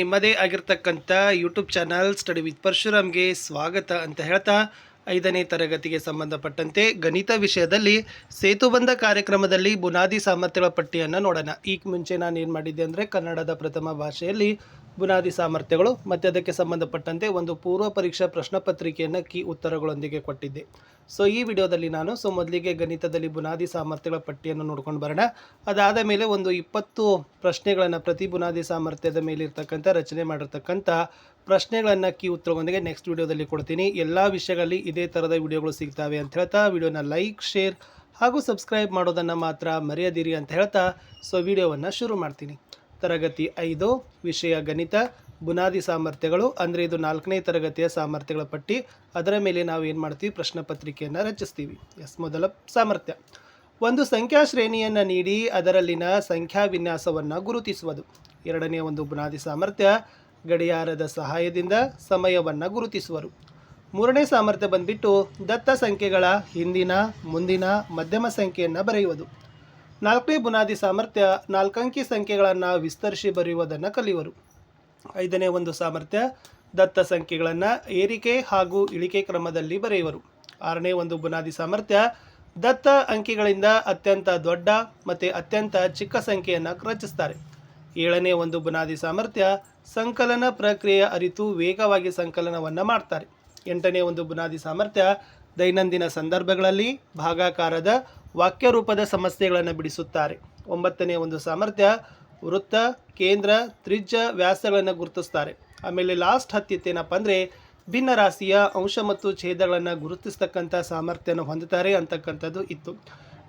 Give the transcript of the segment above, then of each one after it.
ನಿಮ್ಮದೇ ಆಗಿರ್ತಕ್ಕಂಥ YouTube channel study with ಪರಶುರಾಮ್ಗೆ ಸ್ವಾಗತ ಅಂತ ಹೇಳ್ತಾ ಐದನೇ ತರಗತಿಗೆ ಸಂಬಂಧಪಟ್ಟಂತೆ ಗಣಿತ ವಿಷಯದಲ್ಲಿ ಸೇತುಬಂಧ ಕಾರ್ಯಕ್ರಮದಲ್ಲಿ ಬುನಾದಿ ಸಾಮರ್ಥ್ಯಗಳ ಪಟ್ಟಿಯನ್ನು ನೋಡೋಣ. ಈಗ ಮುಂಚೆ ನಾನು ಏನು ಮಾಡಿದ್ದೆ ಅಂದರೆ ಕನ್ನಡದ ಪ್ರಥಮ ಭಾಷೆಯಲ್ಲಿ ಬುನಾದಿ ಸಾಮರ್ಥ್ಯಗಳು, ಮತ್ತು ಅದಕ್ಕೆ ಸಂಬಂಧಪಟ್ಟಂತೆ ಒಂದು ಪೂರ್ವ ಪರೀಕ್ಷಾ ಪ್ರಶ್ನೆ ಪತ್ರಿಕೆಯನ್ನು ಕೀ ಉತ್ತರಗಳೊಂದಿಗೆ ಕೊಟ್ಟಿದ್ದೆ. ಸೊ ಈ ವಿಡಿಯೋದಲ್ಲಿ ನಾನು ಸೊ ಮೊದಲಿಗೆ ಗಣಿತದಲ್ಲಿ ಬುನಾದಿ ಸಾಮರ್ಥ್ಯಗಳ ಪಟ್ಟಿಯನ್ನು ನೋಡ್ಕೊಂಡು ಬರೋಣ. ಅದಾದ ಮೇಲೆ ಒಂದು ಇಪ್ಪತ್ತು ಪ್ರಶ್ನೆಗಳನ್ನು ಪ್ರತಿ ಬುನಾದಿ ಸಾಮರ್ಥ್ಯದ ಮೇಲೆ ಇರ್ತಕ್ಕಂಥ ರಚನೆ ಮಾಡಿರ್ತಕ್ಕಂಥ ಪ್ರಶ್ನೆಗಳನ್ನು ಕೀ ಉತ್ತರಗಳೊಂದಿಗೆ ನೆಕ್ಸ್ಟ್ ವಿಡಿಯೋದಲ್ಲಿ ಕೊಡ್ತೀನಿ. ಎಲ್ಲ ವಿಷಯಗಳಲ್ಲಿ ಇದೇ ಥರದ ವಿಡಿಯೋಗಳು ಸಿಗ್ತವೆ ಅಂತ ಹೇಳ್ತಾ, ವಿಡಿಯೋನ ಲೈಕ್ ಶೇರ್ ಹಾಗೂ ಸಬ್ಸ್ಕ್ರೈಬ್ ಮಾಡೋದನ್ನು ಮಾತ್ರ ಮರೆಯದಿರಿ ಅಂತ ಹೇಳ್ತಾ ಸೊ ವಿಡಿಯೋವನ್ನು ಶುರು ಮಾಡ್ತೀನಿ. ತರಗತಿ ಐದು, ವಿಷಯ ಗಣಿತ, ಬುನಾದಿ ಸಾಮರ್ಥ್ಯಗಳು, ಅಂದರೆ ಇದು ನಾಲ್ಕನೇ ತರಗತಿಯ ಸಾಮರ್ಥ್ಯಗಳ ಪಟ್ಟಿ. ಅದರ ಮೇಲೆ ನಾವು ಏನು ಮಾಡ್ತೀವಿ? ಪ್ರಶ್ನೆ ಪತ್ರಿಕೆಯನ್ನು ರಚಿಸ್ತೀವಿ. ಎಸ್, ಮೊದಲ ಸಾಮರ್ಥ್ಯ. ಒಂದು ಸಂಖ್ಯಾ ಶ್ರೇಣಿಯನ್ನು ನೀಡಿ ಅದರಲ್ಲಿನ ಸಂಖ್ಯಾ ವಿನ್ಯಾಸವನ್ನು ಗುರುತಿಸುವುದು. ಎರಡನೇ ಒಂದು ಬುನಾದಿ ಸಾಮರ್ಥ್ಯ, ಗಡಿಯಾರದ ಸಹಾಯದಿಂದ ಸಮಯವನ್ನು ಗುರುತಿಸುವರು. ಮೂರನೇ ಸಾಮರ್ಥ್ಯ ಬಂದ್ಬಿಟ್ಟು ದತ್ತ ಸಂಖ್ಯೆಗಳ ಹಿಂದಿನ, ಮುಂದಿನ, ಮಧ್ಯಮ ಸಂಖ್ಯೆಯನ್ನು ಬರೆಯುವುದು. ನಾಲ್ಕನೇ ಬುನಾದಿ ಸಾಮರ್ಥ್ಯ ನಾಲ್ಕಂಕಿ ಸಂಖ್ಯೆಗಳನ್ನು ವಿಸ್ತರಿಸಿ ಬರೆಯುವುದನ್ನು ಕಲಿಯುವರು. ಐದನೇ ಒಂದು ಸಾಮರ್ಥ್ಯ, ದತ್ತ ಸಂಖ್ಯೆಗಳನ್ನು ಏರಿಕೆ ಹಾಗೂ ಇಳಿಕೆ ಕ್ರಮದಲ್ಲಿ ಬರೆಯುವರು. ಆರನೇ ಒಂದು ಬುನಾದಿ ಸಾಮರ್ಥ್ಯ, ದತ್ತ ಅಂಕಿಗಳಿಂದ ಅತ್ಯಂತ ದೊಡ್ಡ ಮತ್ತು ಅತ್ಯಂತ ಚಿಕ್ಕ ಸಂಖ್ಯೆಯನ್ನು ರಚಿಸ್ತಾರೆ. ಏಳನೇ ಒಂದು ಬುನಾದಿ ಸಾಮರ್ಥ್ಯ, ಸಂಕಲನ ಪ್ರಕ್ರಿಯೆ ಅರಿತು ವೇಗವಾಗಿ ಸಂಕಲನವನ್ನು ಮಾಡ್ತಾರೆ. ಎಂಟನೇ ಒಂದು ಬುನಾದಿ ಸಾಮರ್ಥ್ಯ ದೈನಂದಿನ ಸಂದರ್ಭಗಳಲ್ಲಿ ಭಾಗಾಕಾರದ ವಾಕ್ಯ ರೂಪದ ಸಮಸ್ಯೆಗಳನ್ನು ಬಿಡಿಸುತ್ತಾರೆ. ಒಂಬತ್ತನೇ ಒಂದು ಸಾಮರ್ಥ್ಯ, ವೃತ್ತ, ಕೇಂದ್ರ, ತ್ರಿಜ್ಯ ವ್ಯಾಸಗಳನ್ನು ಗುರುತಿಸ್ತಾರೆ ಆಮೇಲೆ ಲಾಸ್ಟ್ ಹತ್ತಿತ್ತೇನಪ್ಪ ಅಂದರೆ, ಭಿನ್ನ ರಾಶಿಯ ಅಂಶ ಮತ್ತು ಛೇದಗಳನ್ನು ಗುರುತಿಸ್ತಕ್ಕಂಥ ಸಾಮರ್ಥ್ಯನ ಹೊಂದುತ್ತಾರೆ ಅಂತಕ್ಕಂಥದ್ದು ಇತ್ತು.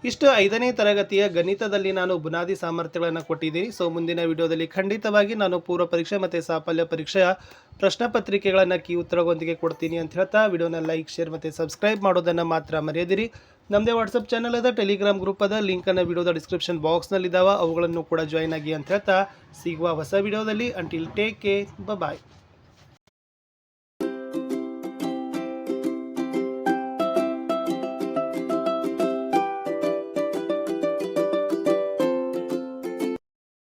ಇಷ್ಟು ಐದನೇ ತರಗತಿಯ ಗಣಿತದಲ್ಲಿ ನಾನು ಬುನಾದಿ ಸಾಮರ್ಥ್ಯಗಳನ್ನು ಕೊಟ್ಟಿದ್ದೀನಿ. ಸೊ ಮುಂದಿನ ವಿಡಿಯೋದಲ್ಲಿ ಖಂಡಿತವಾಗಿ ನಾನು ಪೂರ್ವ ಪರೀಕ್ಷೆ ಮತ್ತು ಸಾಫಲ್ಯ ಪರೀಕ್ಷೆಯ ಪ್ರಶ್ನೆ ಪತ್ರಿಕೆಗಳನ್ನು ಕೀ ಉತ್ತರಗಳೊಂದಿಗೆ ಕೊಡ್ತೀನಿ ಅಂತ ಹೇಳ್ತಾ ವಿಡಿಯೋನ ಲೈಕ್ ಶೇರ್ ಮತ್ತು ಸಬ್ಸ್ಕ್ರೈಬ್ ಮಾಡೋದನ್ನು ಮಾತ್ರ ಮರೆಯದಿರಿ. ನಮ್ಮದೇ ವಾಟ್ಸಪ್ ಚಾನಲ್ ಅದ ಟೆಲಿಗ್ರಾಮ್ ಗ್ರೂಪ್ ಅದ ಲಿಂಕನ್ನು ವಿಡಿಯೋದ ಡಿಸ್ಕ್ರಿಪ್ಷನ್ ಬಾಕ್ಸ್ನಲ್ಲಿದ್ದಾವೆ ಅವುಗಳನ್ನು ಕೂಡ ಜಾಯ್ನ್ ಆಗಿ ಅಂತ ಹೇಳ್ತಾ ಸಿಗುವ ಹೊಸ ವಿಡಿಯೋದಲ್ಲಿ ಅಂಟಿಲ್ ಟೇಕ್ ಕೇರ್ ಬಾಯ್